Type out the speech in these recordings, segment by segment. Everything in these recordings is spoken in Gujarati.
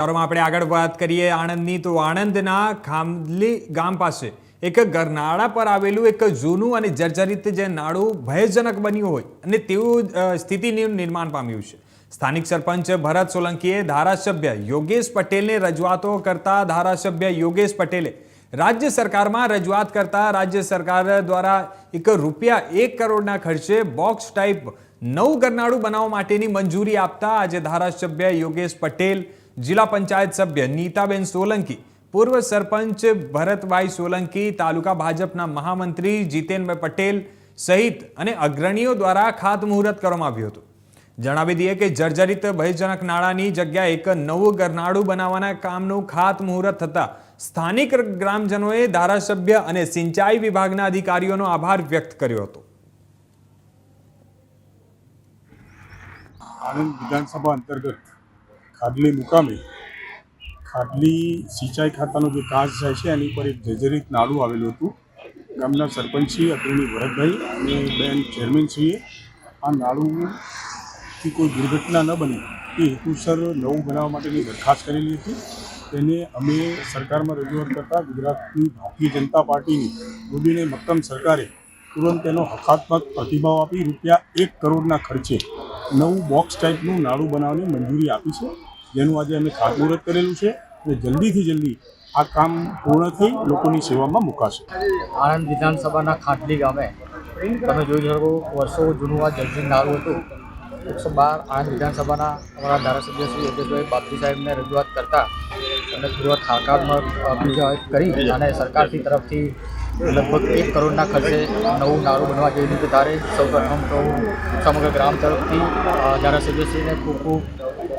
સમાચારોમાં આપણે આગળ વાત કરીએ આણંદની, તો આણંદના ખામલી ગામ પાસે એક ગરનાળા પર આવેલું એક જૂનું અને જર્જરિત જે નાળું ભયજનક બન્યું હોય અને તેવું સ્થિતિનું નિર્માણ પામ્યું છે. સ્થાનિક સરપંચ ભરત સોલંકીએ ધારાસભ્ય યોગેશ પટેલને રજૂઆતો કરતા ધારાસભ્ય યોગેશ પટેલે રાજ્ય સરકારમાં રજૂઆત કરતા રાજ્ય સરકાર દ્વારા એક રૂપિયા એક કરોડના ખર્ચે બોક્સ ટાઈપ નવું ગરનાળું બનાવવા માટેની મંજૂરી આપતા આજે ધારાસભ્ય યોગેશ પટેલ જિલ્લા પંચાયત સભ્ય નીતાબેન સોલંકી, પૂર્વ સરપંચ ભરતભાઈ સોલંકી, તાલુકા ભાજપના મહામંત્રી જીતેનભાઈ પટેલ સહિત અને અગ્રણીઓ દ્વારા ખાતમુહૂર્ત કરવામાં આવ્યું હતું. જણાવી દઈએ કે જર્જરિત ભયજનક નાળાની જગ્યાએ એક નવું ગરનાળું બનાવવાના કામનું ખાતમુહૂર્ત થતાં સ્થાનિક ગ્રામજનોએ ધારાસભ્ય અને સિંચાઈ વિભાગના અધિકારીઓનો આભાર વ્યક્ત કર્યો હતો. આણંદ વિધાનસભા અંતર્ગત ખાડલી મુકામે ખાડલી સિંચાઈ ખાતાનો જે કાચ જાય છે, એની પર એક જર્જરિત નાળું આવેલું હતું. ગામના સરપંચશ્રી અગ્રણી ભરતભાઈ અને બેન ચેરમેનશ્રીએ આ નાળુંથી કોઈ દુર્ઘટના ન બને એ હેતુસર નવું બનાવવા માટેની દરખાસ્ત કરેલી હતી. તેને અમે સરકારમાં રજૂઆત કરતાં ગુજરાતની ભારતીય જનતા પાર્ટીની મોદીને મક્કમ સરકારે તુરંત તેનો હકાત્મક પ્રતિભાવ આપી રૂપિયા એક કરોડના ખર્ચે નવું બોક્સ ટાઈપનું નાળું બનાવવાની મંજૂરી આપી છે. જેનું આજે અમે ખાતમુહૂર્ત કરેલું છે અને જલ્દીથી જલ્દી આ કામ પૂર્ણ થઈ લોકોની સેવામાં મુકાશે. આણંદ વિધાનસભાના ખાટલી ગામે તમે જોઈ શકો વર્ષો જૂનું આ જર્જિન નાળું હતું. એકસો બાર આણંદ વિધાનસભાના અમારા ધારાસભ્ય શ્રી યોગેશભાઈ બાપજી સાહેબને રજૂઆત કરતા અને પૂર્વક થાકાત્મક કરી અને સરકારથી તરફથી લગભગ એક કરોડના ખર્ચે નવું નારું બનવા જઈ રહ્યું છે ત્યારે સૌપ્રથમ તો સમગ્ર ગ્રામ તરફથી ધારાસભ્યશ્રીને ખૂબ ખૂબ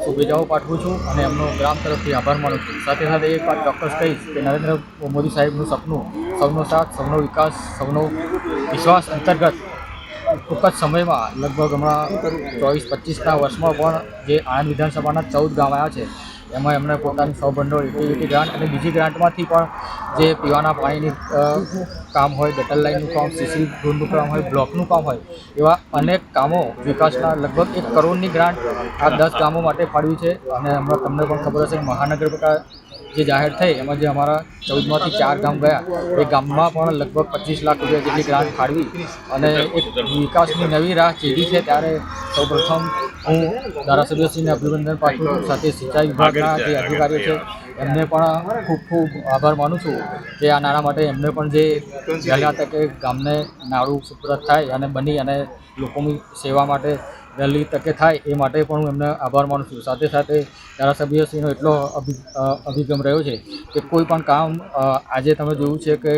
શુભેચ્છાઓ પાઠવું છું અને એમનો ગ્રામ તરફથી આભાર માનું છું. સાથે સાથે એક વાત ચોક્કસ કહીશ કે નરેન્દ્ર મોદી સાહેબનું સપનું સૌનો સાથ, સૌનો વિકાસ, સૌનો વિશ્વાસ અંતર્ગત ટૂંક જ સમયમાં લગભગ હમણાં ચોવીસ પચીસના વર્ષમાં પણ જે આણંદ વિધાનસભાના ચૌદ ગામ આવ્યા છે એમાં એમણે પોતાની સૌ ભંડોળ યુટિલિટી ગ્રાન્ટ અને બીજી ગ્રાન્ટમાંથી પણ જે પીવાના પાણીની કામ હોય, ગટર લાઇનનું કામ, સીસી રોડનું કામ હોય, બ્લોકનું કામ હોય, એવા અનેક કામો વિકાસના લગભગ એક કરોડની ગ્રાન્ટ આ દસ ગામો માટે ફાળવી છે. અને હમણાં તમને પણ ખબર હશે મહાનગરપાલિકા જે જાહેર થઈ, એમાં જે અમારા ચૌદમાંથી ચાર ગામ ગયા, એ ગામમાં પણ લગભગ પચીસ લાખ રૂપિયા જેટલી ગ્રાન્ટ ફાળવી. અને એક વિકાસની નવી રાહ ચીધી છે, ત્યારે સૌપ્રથમ હું ધારાસભ્યશ્રીને અભિનંદન પાઠવું છું. સાથે સિંચાઈ વિભાગના જે અધિકારીઓ છે, એમને પણ ખૂબ ખૂબ આભાર માનું છું કે આ નાણાં માટે એમને પણ જે વહેલા તકે ગામને નાળું સુપ્રત થાય અને બની અને લોકોની સેવા માટે વહેલી તકે થાય એ માટે પણ હું એમને આભાર માનું છું. સાથે સાથે ધારાસભ્યશ્રીનો એટલો અભિ અભિગમ રહ્યો છે કે કોઈ પણ કામ આજે તમે જોયું છે કે